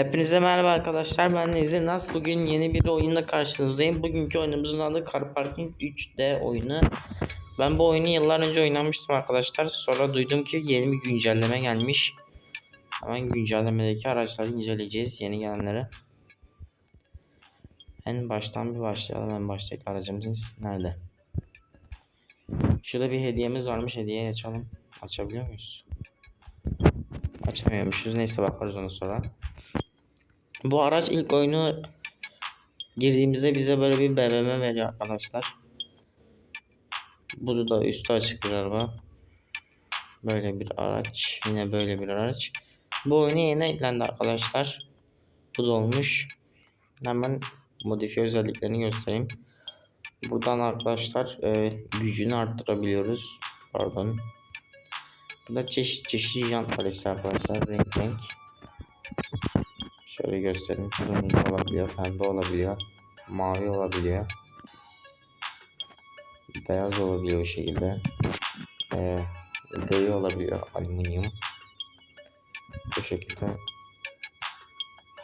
Hepinize merhaba arkadaşlar. Ben Nezir Nas. Bugün yeni bir oyunla karşınızdayım. Bugünkü oyunumuzun adı Car Parking 3D oyunu. Ben bu oyunu yıllar önce oynamıştım arkadaşlar. Sonra duydum ki yeni bir güncelleme gelmiş. Hemen güncellemedeki araçları inceleyeceğiz. Yeni gelenleri. En baştan bir başlayalım. En baştaki aracımız nerede? Şurada bir hediyemiz varmış. Hediye açalım. Açabiliyor muyuz? Açamıyormuşuz. Neyse bakarız ona sonra. Bu araç ilk oyunu girdiğimizde bize böyle bir BMW veriyor arkadaşlar. Bu da üstü açık bir araba. Böyle bir araç. Yine böyle bir araç. Bu oyuna yeni eklendi arkadaşlar. Bu da olmuş. Hemen modifiye özelliklerini göstereyim. Buradan arkadaşlar e, gücünü arttırabiliyoruz. Pardon. Burada çeşit çeşit jant var işte arkadaşlar. Renk renk. Şöyle göstereyim. Kırmızı olabiliyor, pembe olabiliyor, mavi olabiliyor. Beyaz olabiliyor o şekilde. Ee, gri olabiliyor, alüminyum. Bu şekilde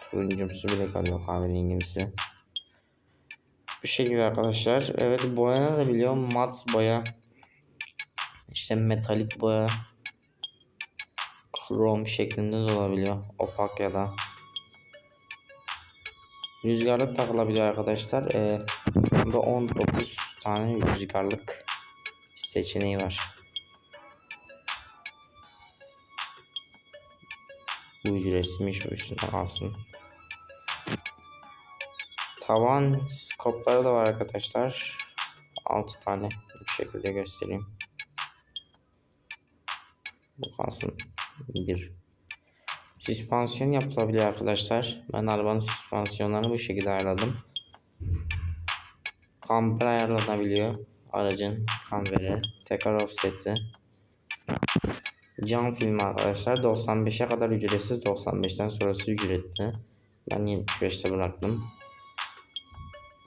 turuncumsu bile kalıyor kahverengimsi. Bu şekilde arkadaşlar. Evet boyana da biliyor. Mat boya. İşte metalik boya. Krom şeklinde de olabiliyor. Opak ya da Rüzgarlık takılabiliyor arkadaşlar. Ee, bunda 19 tane rüzgarlık seçeneği var. Bu ücretsizmiş o yüzden alsın. Tavan skopları da var arkadaşlar. 6 tane bu şekilde göstereyim. Bu kalsın. 1 Süspansiyon yapılabiliyor arkadaşlar. Ben arabanın süspansiyonlarını bu şekilde ayarladım. Kamper ayarlanabiliyor. Aracın kamperi. Tekrar offset'i. Cam filmi arkadaşlar. 95'e kadar ücretsiz. 95'ten sonrası ücretli. Ben 75'te bıraktım.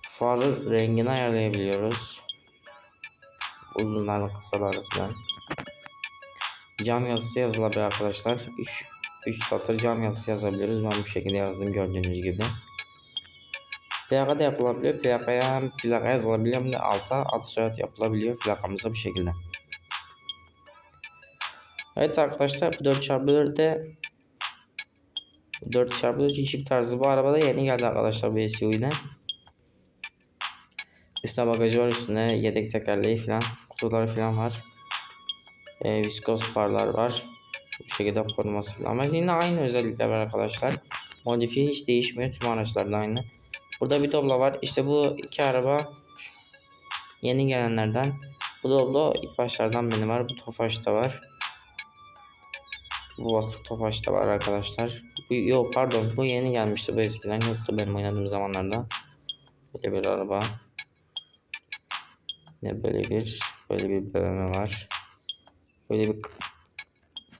Farı rengini ayarlayabiliyoruz. Uzunlarla kısalarla. Cam yazısı yazılabilir arkadaşlar. 3 3 satır cam yazısı yazabiliyoruz. Ben bu şekilde yazdım gördüğünüz gibi. Plaka da yapılabiliyor. Plakaya hem plaka yazılabiliyor hem de alta ad soyad yapılabiliyor plakamıza bu şekilde. Evet arkadaşlar 4x4'de 4x4 çift tarzı bu arabada yeni geldi arkadaşlar bu SUV'den. Üstte bagajı var üstüne yedek tekerleği falan kutuları falan var. E, viskos parlar var. Bu şekilde koruması falan ama yine aynı özellikler var arkadaşlar. Modifiye hiç değişmiyor. Tüm araçlarda aynı. Burada bir doblo var. İşte bu iki araba yeni gelenlerden. Bu doblo ilk başlardan benim var. Bu Tofaş'ta var. Bu basık Tofaş'ta var arkadaşlar. Bu, yok pardon bu yeni gelmişti. Bu eskiden yoktu benim oynadığım zamanlarda. Böyle bir araba. Ne böyle bir böyle bir BMW var. Böyle bir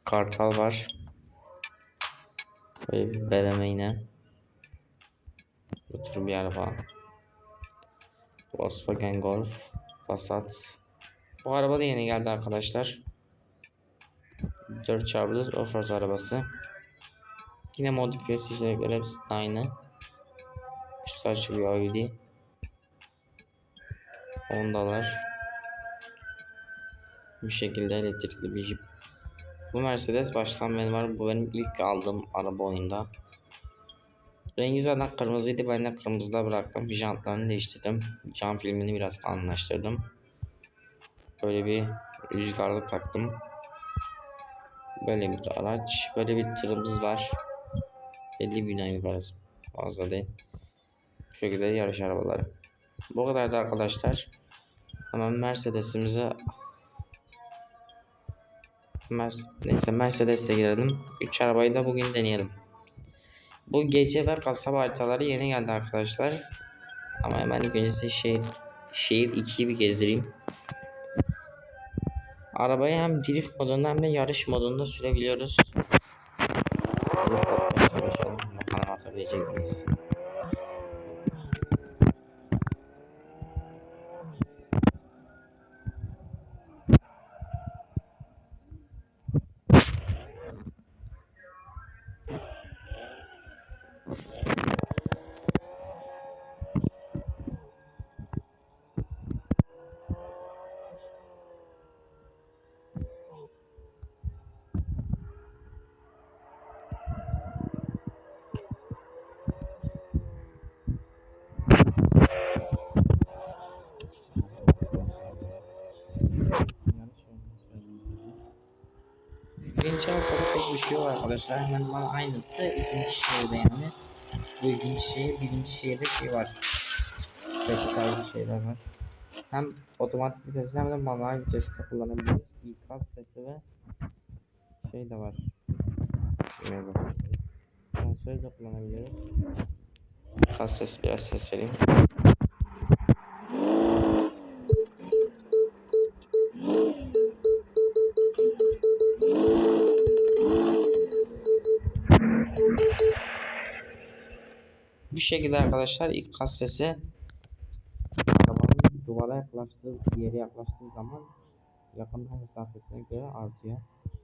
Kartal var. Böyle bir BMW yine. Bu tür bir araba. Volkswagen Golf. Passat. Bu araba da yeni geldi arkadaşlar. 4x4 offroad arabası. Yine modifiye seçenekleri hepsi aynı. Üstü açılıyor Audi. Honda'lar. Bu şekilde elektrikli bir jip. Bu Mercedes baştan benim var. Bu benim ilk aldığım araba oyunda. Rengi zaten kırmızıydı. Ben de kırmızıda bıraktım. Jantlarını değiştirdim. Cam filmini biraz kalınlaştırdım. Böyle bir rüzgarlık taktım. Böyle bir araç. Böyle bir tırımız var. 50 bin ay parası. Fazla değil. Bu şekilde yarış arabaları. Bu kadar da arkadaşlar. Hemen Mercedes'imize Mer Neyse Mercedes'e girelim. 3 arabayı da bugün deneyelim. Bu gece ve kasaba haritaları yeni geldi arkadaşlar. Ama hemen ilk önce size şehir, şehir 2'yi bir gezdireyim. Arabayı hem drift modunda hem de yarış modunda sürebiliyoruz. Bakalım atabilecek miyiz? Birinci haftada pek bir şey yok arkadaşlar. Hemen hemen aynısı ikinci şehirde yani. Bu ikinci şehir, birinci şehirde şey var. Peki tarzı şeyler var. Hem otomatik vitesi hem de manuel vitesi de kullanabiliyoruz. İkaz sesi ve şey de var. Neyse. Sensör de kullanabiliyoruz. İkaz sesi biraz ses vereyim. Bu şekilde arkadaşlar ilk kas sesi arabanın duvara yaklaştığı yere yaklaştığı zaman yakınma mesafesine göre artıyor.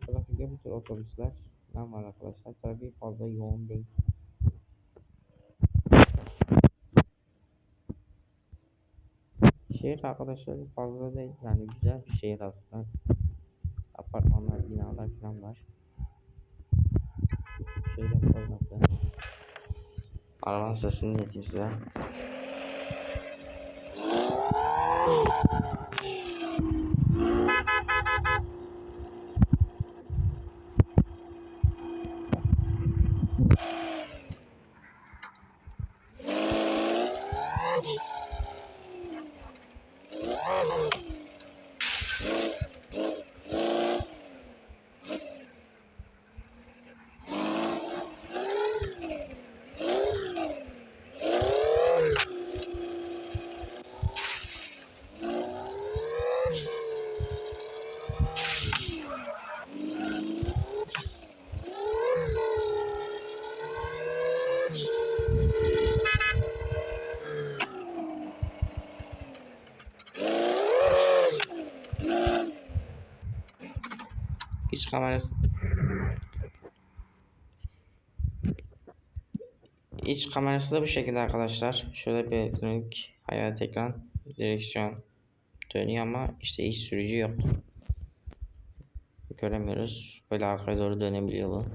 Trafikte bu tür otobüsler ne var arkadaşlar? Trafik fazla yoğun değil. Şehir arkadaşlar fazla değil yani güzel bir şehir aslında. Apartmanlar, binalar falan var. Şehrin koyması. Arabanın sesini dinleteyim size. İç kamerası İç kamerası da bu şekilde arkadaşlar. Şöyle bir elektronik hayat ekran, direksiyon dönüyor ama işte hiç sürücü yok. Göremiyoruz. Böyle arkaya doğru dönebiliyor bu.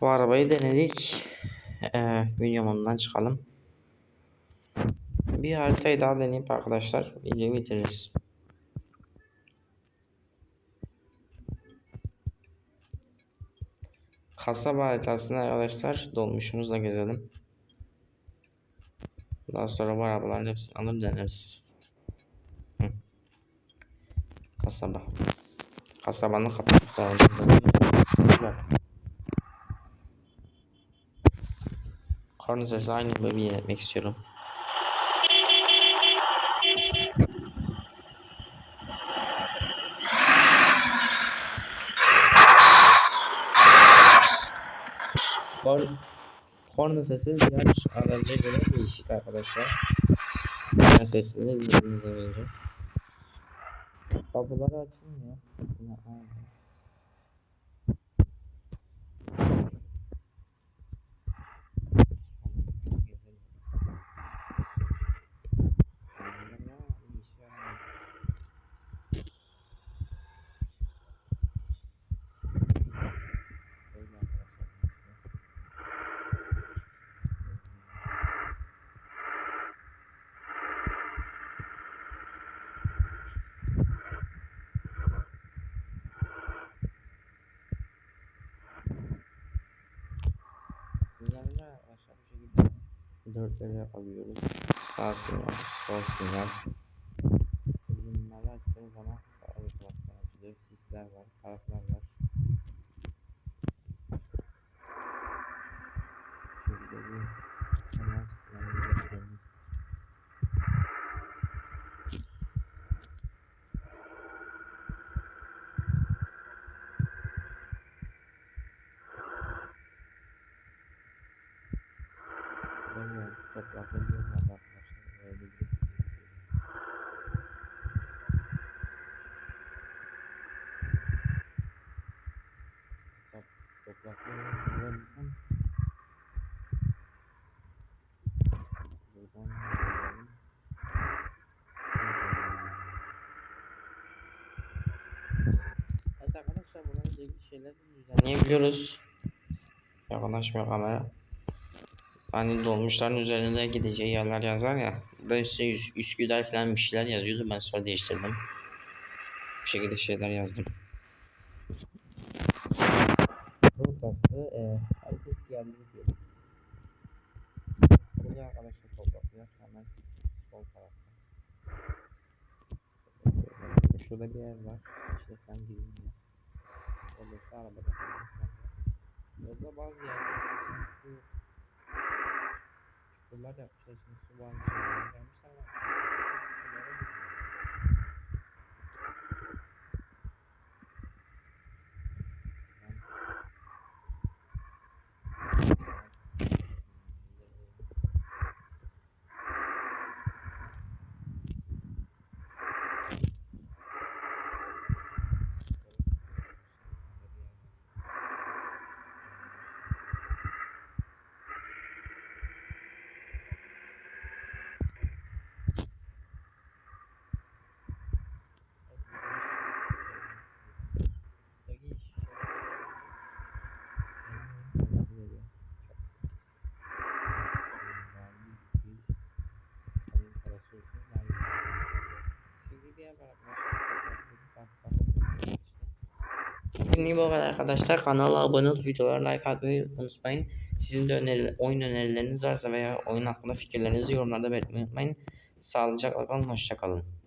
Bu arabayı denedik. Ee, videomundan çıkalım. Bir haritayı daha deneyip arkadaşlar videoyu bitiririz. Kasaba haritasını arkadaşlar dolmuşumuzla gezelim. Daha sonra bu arabaların hepsini alır deneriz. Hı. Kasaba. Kasabanın kapattıklarını gezelim. Bak. Korna sesi aynı gibi bir etmek istiyorum. Kor korna sesi diğer araca göre değişik arkadaşlar. Korna sesini dinlediğiniz önce. Kapıları açılmıyor. Yine aynı. Sinyaller arkadaşlar bu şekilde dörtleri yapabiliyoruz. Sağ sinyal, sol sinyal. Bunları açtığım zaman sağ taraftan açılıyor. Sisler var, kartlar var. Bu şekilde bir hemen kullanabilirsiniz. Böyle toprakta bir yol var arkadaşlar. Böyle bir Top, toprakta yol bulabilsem buradan yollayalım. Evet arkadaşlar bunların ilgili şeyleri düzenleyebiliyoruz. Yakınlaşmıyor kamera. Hani dolmuşların üzerinde gideceği yerler yazar ya. Ben işte Üs Üsküdar falan bir şeyler yazıyordu. Ben sonra değiştirdim. Bu şekilde şeyler yazdım. Burası e, herkes yerli diyor. Burada arkadaşlar topraklar hemen sol tarafta. Şurada bir yer var. İşte sen girilmiyor. Oradaki arabada. Orada bazı yerler için su çukurlar yapmışlar. Şimdi su var. Gelmişler ama Şimdi bu kadar arkadaşlar. Kanala abone olup videolara like atmayı unutmayın. Sizin de öneri, oyun önerileriniz varsa veya oyun hakkında fikirlerinizi yorumlarda belirtmeyi unutmayın. Sağlıcakla kalın. Hoşçakalın.